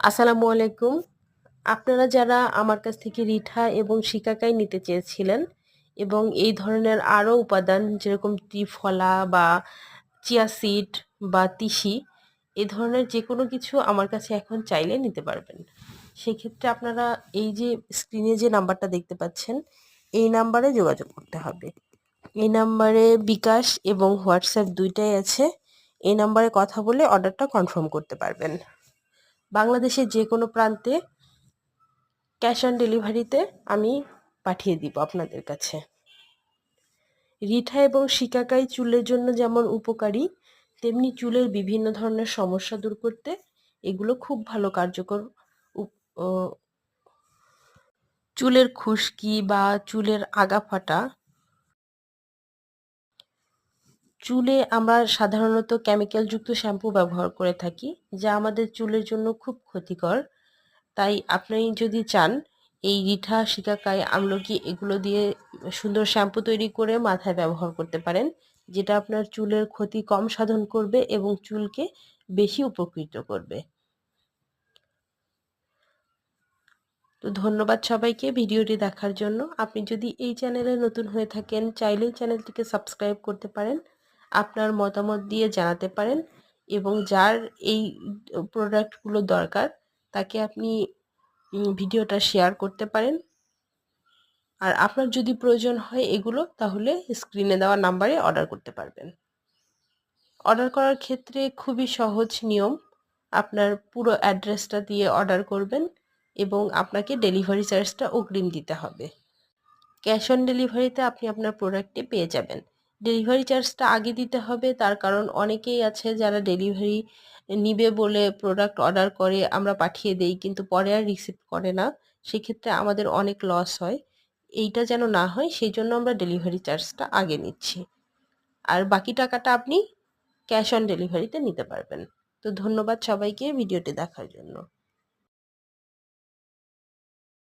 আসসালামু আলাইকুম। আপনারা যারা আমার কাছ থেকে রিঠা এবং শিকাকাই নিতে চেয়েছিলেন এবং এই ধরনের আরও উপাদান যেরকম ত্রিফলা বা চিয়া সিড বা তিসি, এ ধরনের যে কোনো কিছু আমার কাছে এখন চাইলে নিতে পারবেন। সেক্ষেত্রে আপনারা এই যে স্ক্রিনে যে নাম্বারটা দেখতে পাচ্ছেন, এই নাম্বারে যোগাযোগ করতে হবে। এই নাম্বারে বিকাশ এবং হোয়াটসঅ্যাপ দুইটাই আছে। এই নাম্বারে কথা বলে অর্ডারটা কনফার্ম করতে পারবেন। বাংলাদেশের যে কোনো প্রান্তে ক্যাশ অন ডেলিভারিতে আমি পাঠিয়ে দিব আপনাদের কাছে। রিঠা এবং শিকাকাই চুলের জন্য যেমন উপকারী, তেমনি চুলের বিভিন্ন ধরনের সমস্যা দূর করতে এগুলো খুব ভালো কার্যকর চুলের খুশকি বা চুলের আগা ফাটা চুলে আমরা সাধারণত কেমিক্যালযুক্ত শ্যাম্পু ব্যবহার করে থাকি, যা আমাদের চুলের জন্য খুব ক্ষতিকর। তাই আপনি যদি চান, এই রিঠা, শিকাকাই, আমলকি এগুলো দিয়ে সুন্দর শ্যাম্পু তৈরি করে মাথায় ব্যবহার করতে পারেন, যেটা আপনার চুলের ক্ষতি কম সাধন করবে এবং চুলকে বেশি উপকৃত করবে। তো ধন্যবাদ সবাইকে ভিডিওটি দেখার জন্য। আপনি যদি এই চ্যানেলে নতুন হয়ে থাকেন চাইলেই চ্যানেলটিকে সাবস্ক্রাইব করতে পারেন। আপনার মতামত দিয়ে জানাতে পারেন এবং যার এই প্রোডাক্টগুলো দরকার তাকে আপনি ভিডিওটা শেয়ার করতে পারেন। আর আপনার যদি প্রয়োজন হয় এগুলো, তাহলে স্ক্রিনে দেওয়া নাম্বারে অর্ডার করতে পারবেন। অর্ডার করার ক্ষেত্রে খুবই সহজ নিয়ম। আপনার পুরো অ্যাড্রেসটা দিয়ে অর্ডার করবেন এবং আপনাকে ডেলিভারি চার্জটা অগ্রিম দিতে হবে। ক্যাশ অন ডেলিভারিতে আপনি আপনার প্রোডাক্টটি পেয়ে যাবেন। ডেলিভারি চার্জটা আগে দিতে হবে। তার কারণ অনেকেই আছে যারা ডেলিভারি নিবে বলে প্রোডাক্ট অর্ডার করে, আমরা পাঠিয়ে দেই কিন্তু পরে আর রিসিভ করে না। সেক্ষেত্রে আমাদের অনেক লস হয়। এইটা যেন না হয়, সেই জন্য আমরা ডেলিভারি চার্জটা আগে নিচ্ছি। আর বাকি টাকাটা আপনি ক্যাশ অন ডেলিভারিতে নিতে পারবেন। তো ধন্যবাদ সবাইকে ভিডিওটি দেখার জন্য।